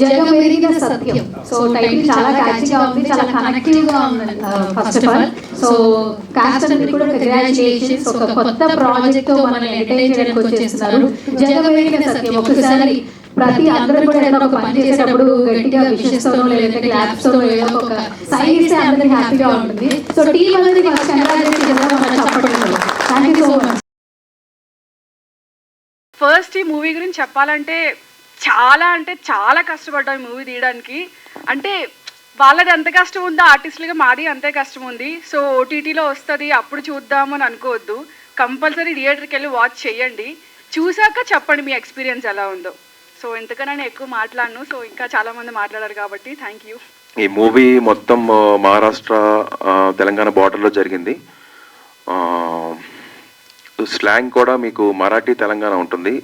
జగమెరిగిన సత్యం. So title చాలా క్యాచీగా ఉంది చాలా కనెక్టివ్గా ఉంది first of all so cast అందరికి కూడా కంగ్రాచులేషన్స్ ఒక కొత్త ప్రాజెక్ట్తో మనం ఎంటర్టైన్ చేయడానికి వచ్చేస్తున్నారు. జగమెరిగిన సత్యం. ఒకసారి ప్రతి అందరూ కూడా ఏదో ఒక పని చేసేటప్పుడు గట్టిగా విషెస్ లేదంటే క్లాప్స్తో ఏదో ఒక సైన్ ఇస్తే అందరికి హ్యాపీగా ఉంటుంది. సో టీం అనేది ఫస్ట్ కంగ్రాచులేషన్ చెప్పడం thank you so much first ఈ మూవీ గురించి చెప్పాలంటే చాలా అంటే చాలా కష్టపడ్డాం ఈ మూవీ తీయడానికి. అంటే వాళ్ళది ఎంత కష్టం ఉందో ఆర్టిస్టులుగా మాది అంతే కష్టం ఉంది. సో ఓటీటీలో వస్తుంది అప్పుడు చూద్దాము అని అనుకోవద్దు. కంపల్సరీ థియేటర్కి వెళ్ళి వాచ్ చేయండి. చూసాక చెప్పండి మీ ఎక్స్పీరియన్స్ ఎలా ఉందో. సో ఇంతకన్నా నేను ఎక్కువ మాట్లాడను. సో ఇంకా చాలా మంది మాట్లాడారు కాబట్టి థ్యాంక్ యూ. ఈ మూవీ మొత్తం మహారాష్ట్ర తెలంగాణ బార్డర్లో జరిగింది. స్లాంగ్ కూడా మీకు మరాఠీ తెలంగాణ ఉంటుంది.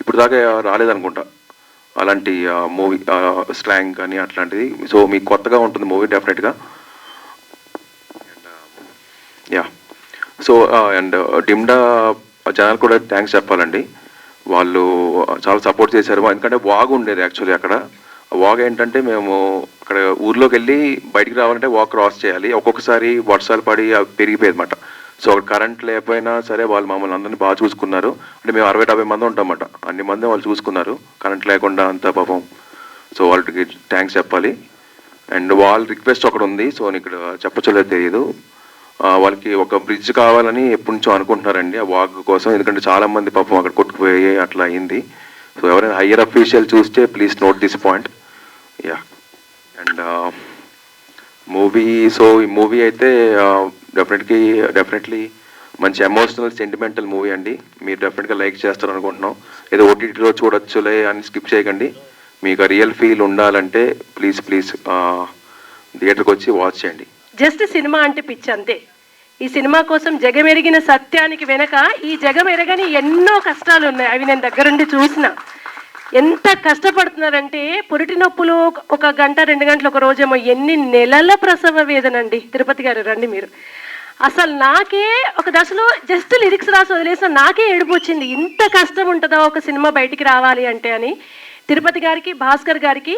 ఇప్పుడు దాకా రాలేదనుకుంటా. అలాంటి మూవీ స్లాంగ్ కానీ అట్లాంటిది. సో మీకు కొత్తగా ఉంటుంది మూవీ డెఫినెట్గా. Yeah uh, so and uh, డిమ్డా జనాలు కూడా థ్యాంక్స్ చెప్పాలండి. వాళ్ళు చాలా సపోర్ట్ చేశారు. ఎందుకంటే వాగు ఉండేది యాక్చువల్లీ అక్కడ. వాగ్ ఏంటంటే మేము అక్కడ ఊర్లోకి వెళ్ళి బయటికి రావాలంటే వాక్ క్రాస్ చేయాలి. ఒక్కొక్కసారి వర్షాలు పడి పెరిగిపోయేది అనమాట సో అక్కడ కరెంట్ లేకపోయినా సరే వాళ్ళు మమ్మల్ని అందరినీ బాగా చూసుకున్నారు. అంటే మేము అరవై డెబ్బై మంది ఉంటామన్నమాట. అన్ని మంది వాళ్ళు చూసుకున్నారు. కరెంట్ లేకుండా అంత పాపం. సో వాళ్ళకి థ్యాంక్స్ చెప్పాలి. అండ్ వాళ్ళ రిక్వెస్ట్ ఒకటి ఉంది. సో నేను ఇక్కడ చెప్పచ్చలేదు తెలియదు వాళ్ళకి ఒక బ్రిడ్జ్ కావాలని ఎప్పటి నుంచో అనుకుంటున్నారండి. ఆ వాక్ కోసం. ఎందుకంటే చాలా మంది పాపం అక్కడ కొట్టుకుపోయి అట్లా అయింది. సో ఎవరైనా హయ్యర్ అఫీషియల్ చూస్తే please note this point yeah and movie so ఈ మూవీ అయితే డెఫినెట్లీ డెఫినెట్లీ మంచి ఎమోషనల్ సెంటిమెంటల్ మూవీ అండి. మీరు డెఫినెట్గా లైక్ చేస్తారు అనుకుంటున్నాం. ఏదో ఓటీటీలో చూడొచ్చులే అని స్కిప్ చేయకండి. మీకు ఆ రియల్ ఫీల్ ఉండాలంటే ప్లీజ్ ప్లీజ్ థియేటర్కి వచ్చి వాచ్ చేయండి. జస్ట్ సినిమా అంటే పిచ్చి అంతే. ఈ సినిమా కోసం జగమెరిగిన సత్యానికి వెనక ఈ జగమెరగని ఎన్నో కష్టాలు ఉన్నాయి. అవి నేను దగ్గరుండి చూసిన. ఎంత కష్టపడుతున్నారంటే పురిటి నొప్పులు ఒక గంట రెండు గంటలు ఒక రోజేమో ఎన్ని నెలల ప్రసవ వేదన అండి. తిరుపతి గారు రండి మీరు. అసలు నాకే ఒక దశలో జస్ట్ లిరిక్స్ రాసి వదిలేసిన నాకే ఏడుపు వచ్చింది. ఇంత కష్టం ఉంటుందా ఒక సినిమా బయటికి రావాలి అంటే అని తిరుపతి గారికి భాస్కర్ గారికి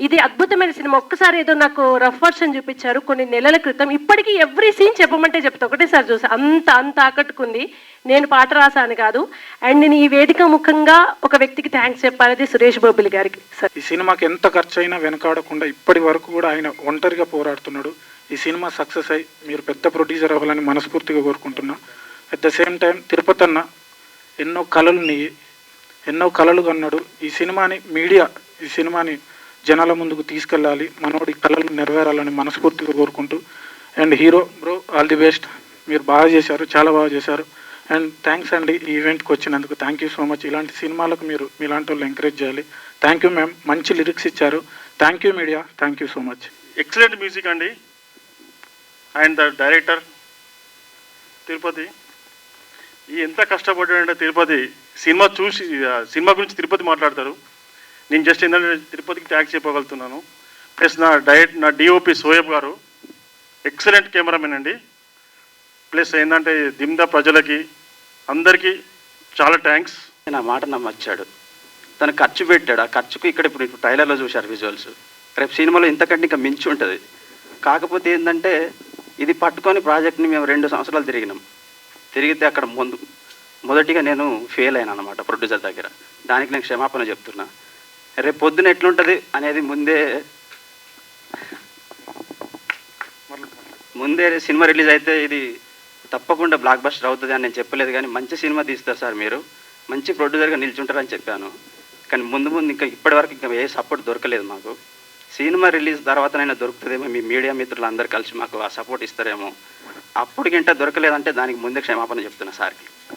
ఇది అద్భుతమైన సినిమా. ఒక్కసారి ఏదో నాకు రఫ్ వర్షన్ చూపించారు. కొన్ని నెలల క్రితం ఇప్పటికీ ఎవ్రీ సీన్ చెప్పమంటే చెప్తా. ఒకటేసారి చూసా. అంత అంత ఆకట్టుకుంది. నేను పాట రాశాను కాదు. అండ్ నేను ఈ వేదిక ముఖంగా ఒక వ్యక్తికి థ్యాంక్స్ చెప్పాలది సురేష్ బొబ్బిలి గారికి. సార్ ఈ సినిమాకి ఎంత ఖర్చు అయినా వెనకాడకుండా ఇప్పటి వరకు కూడా ఆయన ఒంటరిగా పోరాడుతున్నాడు. ఈ సినిమా సక్సెస్ అయ్యి మీరు పెద్ద ప్రొడ్యూసర్ అవ్వాలని మనస్ఫూర్తిగా కోరుకుంటున్నా. At the same time Tirupati అన్న ఎన్నో కళలు నీ ఎన్నో కళలు కన్నాడు. ఈ సినిమాని మీడియా ఈ సినిమాని జనాల ముందుకు తీసుకెళ్ళాలి. మనోడి కళలు నెరవేరాలని మనస్ఫూర్తిగా కోరుకుంటూ. And hero bro all the best మీరు బాగా చేశారు చాలా బాగా చేశారు. అండ్ థ్యాంక్స్ అండి ఈ ఈవెంట్కి వచ్చినందుకు. థ్యాంక్ యూ సో మచ్ ఇలాంటి సినిమాలకు మీరు మీలాంటి వాళ్ళు ఎంకరేజ్ చేయాలి. థ్యాంక్ యూ మ్యామ్ మంచి లిరిక్స్ ఇచ్చారు. Thank you media thank you so much excellent music అండి. And the director Tirupati. ఈ ఎంత కష్టపడ్డాడంటే తిరుపతి సినిమా చూసి సినిమా గురించి తిరుపతి మాట్లాడతారు. నేను జస్ట్ ఏంటంటే తిరుపతికి ట్యాక్స్ చెప్పగలుగుతున్నాను. ప్లస్ నా డైరెక్ట్ నా డిఓపి సోయబ్ గారు ఎక్సలెంట్ కెమెరామెన్ అండి. ప్లస్ ఏంటంటే దిమ్దా ప్రజలకి అందరికీ చాలా థ్యాంక్స్. నా మాట నమ్మచ్చాడు. తను ఖర్చు పెట్టాడు. ఆ ఖర్చుకు ఇక్కడ ఇప్పుడు ఇప్పుడు ట్రైలర్లో చూశారు విజువల్స్. రేపు సినిమాలో ఇంతకంటే ఇంకా మించి ఉంటుంది. కాకపోతే ఏంటంటే ఇది పట్టుకొని ప్రాజెక్ట్ని మేము రెండు సంవత్సరాలు తిరిగినాం. తిరిగితే అక్కడ ముందు మొదటిగా నేను ఫెయిల్ అయినా అనమాట ప్రొడ్యూసర్ దగ్గర. దానికి నేను క్షమాపణ చెప్తున్నా. రేపు పొద్దున ఎట్లుంటుంది అనేది ముందే ముందే సినిమా రిలీజ్ అయితే ఇది తప్పకుండా బ్లాక్ బస్టర్ అవుతుంది అని నేను చెప్పలేదు కానీ మంచి సినిమా తీస్తారు సార్ మీరు. మంచి ప్రొడ్యూసర్గా నిల్చుంటారని చెప్పాను. కానీ ముందు ముందు ఇంకా ఇప్పటివరకు ఇంకా ఏ సపోర్ట్ దొరకలేదు మాకు. సినిమా రిలీజ్ తర్వాతనైనా దొరుకుతుందేమో మీ మీడియా మిత్రులు అందరు కలిసి మాకు ఆ సపోర్ట్ ఇస్తారేమో. అప్పటికింట దొరకలేదంటే దానికి ముందే క్షమాపణ చెప్తున్నా సార్కి.